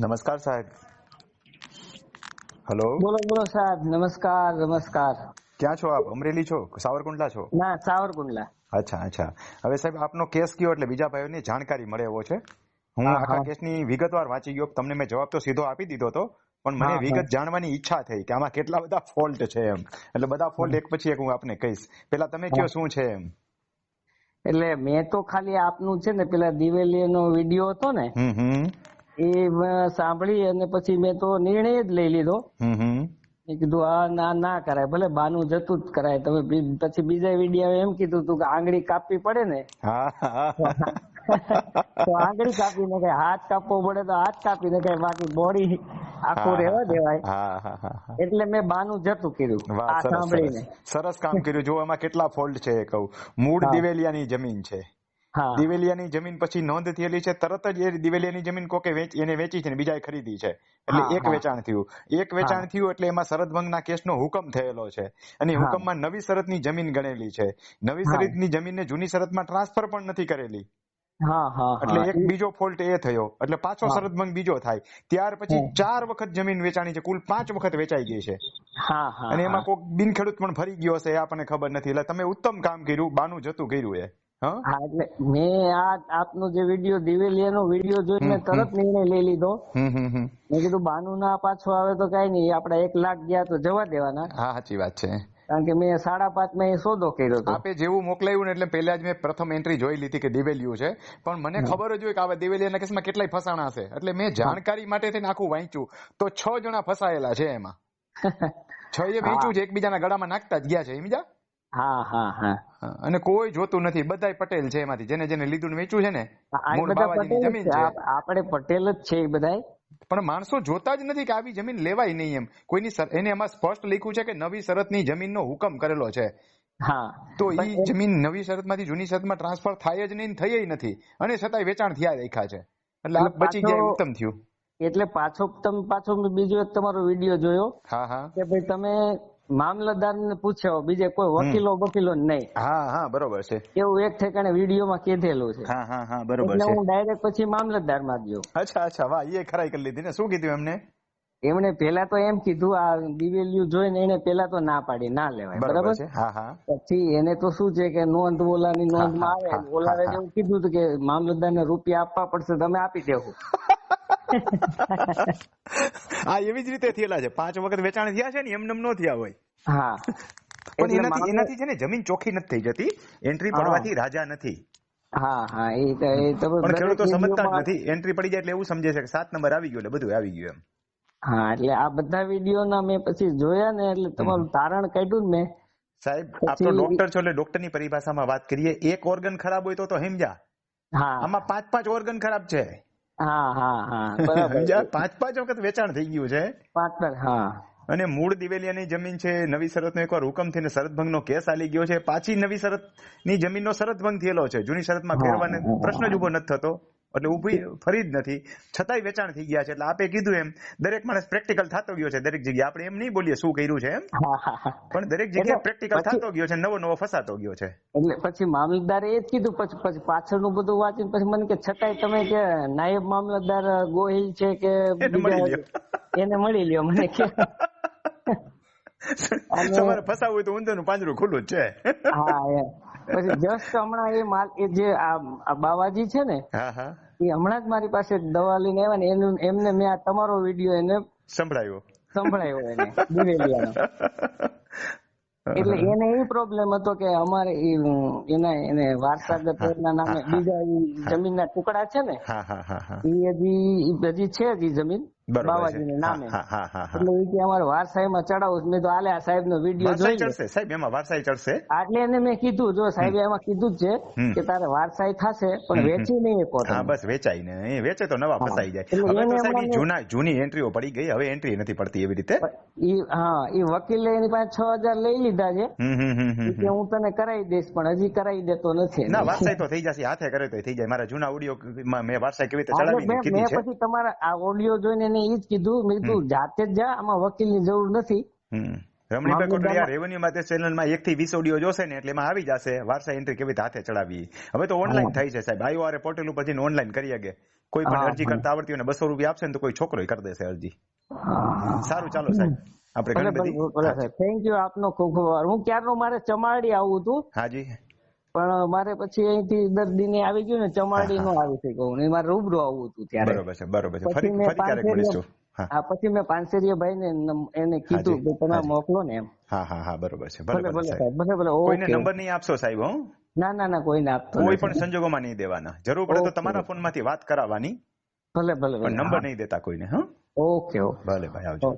નમસ્કાર સાહેબ. હલો બોલો બોલો સાહેબ. નમસ્કાર નમસ્કાર. ક્યાં છો આપ? અમરેલી છો? સાવરકુંડલા છો? ના સાવરકુંડલા. અચ્છા અચ્છા. હવે સાહેબ આપનો કેસ કયો એટલે બીજા ભાઈઓને જાણકારી મળે એવો છે. હું આખા કેસની વિગતવાર વાંચી ગયો તમને મેં જવાબ તો સીધો આપી દીધો હતો પણ મને. વિગત જાણવાની ઈચ્છા થઈ કે આમાં કેટલા બધા ફોલ્ટ છે એમ. એટલે બધા ફોલ્ટ એક પછી એક હું આપને કહીશ. પેલા તમે કયો શું છે એમ? એટલે મેં તો ખાલી આપનું છે ને પેલા દિવેલી નો વીડિયો હતો ને એ સાંભળી અને પછી મેં તો નિર્ણય જ લઈ લીધો. મેં કીધું આ ના ના કરાય ભલે બાનું જતું જ કરાય. તમે પછી બીજા વીડિયો એમ કીધું તું કે આંગળી કાપવી પડે ને? તો આંગળી કાપી નખાય હાથ કાપવો પડે તો હાથ કાપી નખાય બાકી બોડી આખું રહેવા દેવાય. એટલે મેં બાનું જતું કીધું સરસ સાંભળીને. સરસ. કામ કર્યું. જો એમાં કેટલા ફોલ્ટ છે એ કહું. મૂળ. દિવેલિયાની જમીન છે. દિવેલિયાની જમીન પછી નોંધ થયેલી છે. તરત જ એ દિવેલિયાની જમીન કોકે વેચ એને વેચી છે ને બીજાએ ખરીદી છે. એટલે એક વેચાણ થયું. એક વેચાણ થયું એટલે એમાં શરદભંગના કેસનો હુકમ થયેલો છે. અને. હુકમમાં નવી શરતની જમીન ગણેલી છે. નવી શરતની જમીનને જૂની શરતમાં ટ્રાન્સફર પણ નથી કરેલી. એટલે એક બીજો ફોલ્ટ એ થયો. એટલે પાછો શરદભંગ બીજો થાય. ત્યાર પછી ચાર વખત જમીન વેચાણી છે. કુલ પાંચ વખત વેચાઈ ગઈ છે. અને એમાં કોઈ કોઈક બિનખેડૂત પણ ફરી ગયો છે એ આપણને ખબર નથી. એટલે તમે ઉત્તમ કામ કર્યું. બાનું જતું કર્યું એ. હા? એટલે મેં આ આપનો જે વીડિયો દિવેલિયાનો વીડિયો જોઈને તરત નિર્ણય લઈ લીધો. મેં કીધું બાનું ના પાછો આવે તો કઈ નહીં આપડા એક લાખ ગયા તો જવા દેવાના. હા સાચી વાત છે. કારણ કે મેં સાડા પાંચમાં એ સોદો કર્યો હતો. આપે જેવું મોકલાયું ને એટલે પહેલા જ મેં પ્રથમ એન્ટ્રી જોઈ લીધી કે દિવેલિયું છે. પણ મને ખબર જ હોય કે આ દિવેલિયાના કેસમાં કેટલાય ફસાણા છે એટલે મેં જાણકારી માટે થઈને આખું વાંચ્યું. તો છ જણા ફસાયેલા છે એમાં. છ એ વેચ્યું છે એકબીજાના ગળામાં નાખતા જ ગયા છે સમજ્યા હા હા હા. અને કોઈ જોતું નથી. બધાય પટેલ છે એમાંથી. જેને જેને લીધું વેચ્યું છે ને મૂળ બાવાજીની જમીન છે. છે. આપણે પટેલ જ છે એ બધાય. પણ માણસો જોતા જ નથી કે આવી જમીન લેવાય નહીં એમ. કોઈની એને એમાં સ્પષ્ટ લખ્યું છે કે નવી શરતની જમીનનો હુકમ કરેલો છે. હા. તો એ જમીન નવી શરતમાંથી જૂની શરતમાં ટ્રાન્સફર થાય જ નહીં થઈ નથી. અને છતાંય વેચાણ થયા દેખા છે. એટલે બચી જાય ઉત્તમ થયું. એટલે પાછો તમે પાછો બીજો એક તમારો વીડિયો જોયો હા હા. કે ભાઈ તમે મામલતદાર ને પૂછ્યો બીજે કોઈ વકીલો વકીલો નહીં. હા હા બરોબર છે. એવું એક ઠેકાણે વિડીયોમાં કીધેલું છે. હા હા હા બરોબર છે. હું ડાયરેક્ટ પછી મામલતદારમાં ગયો. અચ્છા અચ્છા વાહ એ ખરાઈ કરી લીધી ને. શું કીધું એમને? એમણે પેલા તો એમ કીધું આ દિવેલિયું જોઈને એને પેલા તો ના પાડી ના લેવાય. બરાબર છે. હા હા. પછી એને તો શું છે કે નોંધ ઓલાની નોંધમાં આવે ઓલાએ એવું કીધું કે મામલતદાર ને રૂપિયા આપવા પડશે તમે આપી દેવું આ એવી જ રીતે થયેલા છે. પાંચ વખત વેચાણ થયા છે ને એમ નો થયા હોય. હા. પણ એનાથી એનાથી છે ને જમીન ચોખ્ખી નથી થઈ જતી. એન્ટ્રી પડવાથી રાજા નથી. હા હા એ તો પણ ખેડૂતો સમજતા જ નથી. એન્ટ્રી પડી જાય એટલે એવું સમજે છે કે સાત નંબર આવી ગયો એટલે બધું આવી ગયું એમ. હા એટલે આ બધા વીડિયો ના મેં પછી જોયા ને એટલે તમારું તારણ કાઢ્યું ને સાહેબ આપ તો ડોક્ટર છો એટલે ડોક્ટરની પરિભાષામાં વાત કરીએ. એક ઓર્ગન ખરાબ હોય તો તો સમજ્યા હા. આમાં પાંચ પાંચ ઓર્ગન ખરાબ છે. હા હા હા. બરાબર પાંચ પાંચ વખત વેચાણ થઈ ગયું છે. પાંચ પાંચ હા. અને મૂળ દિવેલિયાની જમીન છે નવી શરતનો એકવાર હુકમ થઈને શરતભંગનો કેસ આલી ગયો છે. પાછી નવી શરતની જમીનનો શરતભંગ થયેલો છે. જૂની શરતમાં ફેરવાનો ફેરવાને પ્રશ્ન જ ઊભો નથી થતો. એટલે ઊભી ફરી જ નથી. છતાંય વેચાણ થઈ ગયા છે. એટલે આપે કીધું એમ દરેક માણસ પ્રેક્ટિકલ થતો ગયો છે દરેક જગ્યાએ. આપણે એમ નહીં બોલીએ શું કર્યું છે એમ. પણ દરેક જગ્યાએ પ્રેક્ટિકલ થતો ગયો છે નવો નવો ફસાતો ગયો છે. એટલે પછી મામલતદારે એ જ કીધું પછી પછી પાછળનું બધું વાંચીને પછી મને કે છતાંય તમે કે નાયબ મામલતદાર ગોહિલ છે કે એને મળી લ્યો. મને કે. તમારે ફસાવું હોય તો ઊંધેનું પાંજરું ખુલ્લું જ છે. હા પછી જસ્ટ હમણાં એ માલ એ જે આ બાવાજી છે ને એ હમણાં જ મારી પાસે દવા લઈને આવ્યા ને એનું એમને મેં આ તમારો વીડિયો એને સંભળાયો. સંભળાયો એને દિવેલિયાનો. એટલે એને એ પ્રોબ્લેમ હતો કે અમારે એ એના એને વારસાગત એના નામે બીજા જમીનના ટુકડા છે ને ઈ હજી હજી છે જ જમીન. બાવાજીને નામે. એટલે ઈ કે અમારે વારસાઈમાં ચડાવું મેં તો આલે આ સાહેબ નો વીડિયો જોઈ ચડશે સાહેબ એમાં વારસાઈ ચડશે? આટલે એને મેં કીધું જો સાહેબે એમાં કીધું જ છે કે તારે વારસાઈ થશે પણ વેચી નહીં શકો હા બસ વેચાય ને. એ વેચે તો નવા ફસાઈ જાય. હવે તો સાહેબ જૂના જૂની એન્ટ્રીઓ પડી ગઈ. હવે એન્ટ્રી નથી પડતી એવી રીતે. ઈ હા ઈ વકીલે એની પાસે છ હજાર લઈ લીધા છે. કે હું તને કરાવી દઈશ પણ હજી કરાવી દેતો નથી ના વારસાઈ તો થઈ જશે. હાથે કરે તો થઈ જાય. મારા જૂના ઓડિયો મેં વારસાઈ કેવી રીતે મેં પછી તમારા આ ઓડિયો જોઈને એને એ જ કીધું મેં કીધું જાતે જ જા આમાં વકીલની જરૂર નથી. રમણીભાઈ કોટડિયા રેવન્યુ માટે ચેનલમાં એક થી વીસ ઓડિયો જોશે ને એટલે એમાં આવી જશે વારસા એન્ટ્રી કેવી રીતે હાથે ચડાવી હવે તો ઓનલાઈન થાય છે સાહેબ. આઈઓઆર પોર્ટલ ઉપર જઈને ઓનલાઈન કરી શકે. કોઈ પણ અરજી કરતા આવડતી હોય ને બસો રૂપિયા આપશે ને તો કોઈ છોકરો કરી દેશે અરજી. સારું ચાલો સાહેબ. આપણે ઘણી બધી થેન્ક યુ આપનો ખૂબ ખૂબ હું ક્યારનો મારે ચમાડી આવું હતું? હાજી. પણ મારે પછી અહીંથી દર્દીને આવી ગયું ને ચમાડી નો આવી શક્યો હું મારે રૂબરૂ આવવું હતું ત્યારે. બરોબર છે બરોબર છે. ફરી ફરી ક્યારેક મળીશું? હા. પછી મેં પાંચેરિયા ભાઈ ને એને કીધું કે તમે મોકલો ને એમ. હા હા હા બરોબર છે. ભલે ભલે સાહેબ ભલે ભલે કોઈને નંબર નહીં આપશો સાહેબ હો? ના ના ના કોઈને આપતો કોઈ પણ સંજોગોમાં નહીં દેવાના. જરૂર પડે તો તમારા ફોનમાંથી વાત કરાવવાની. ભલે ભલે નંબર નહીં દેતા કોઈને હા? ઓકે ભલે ભાઈ આવજો.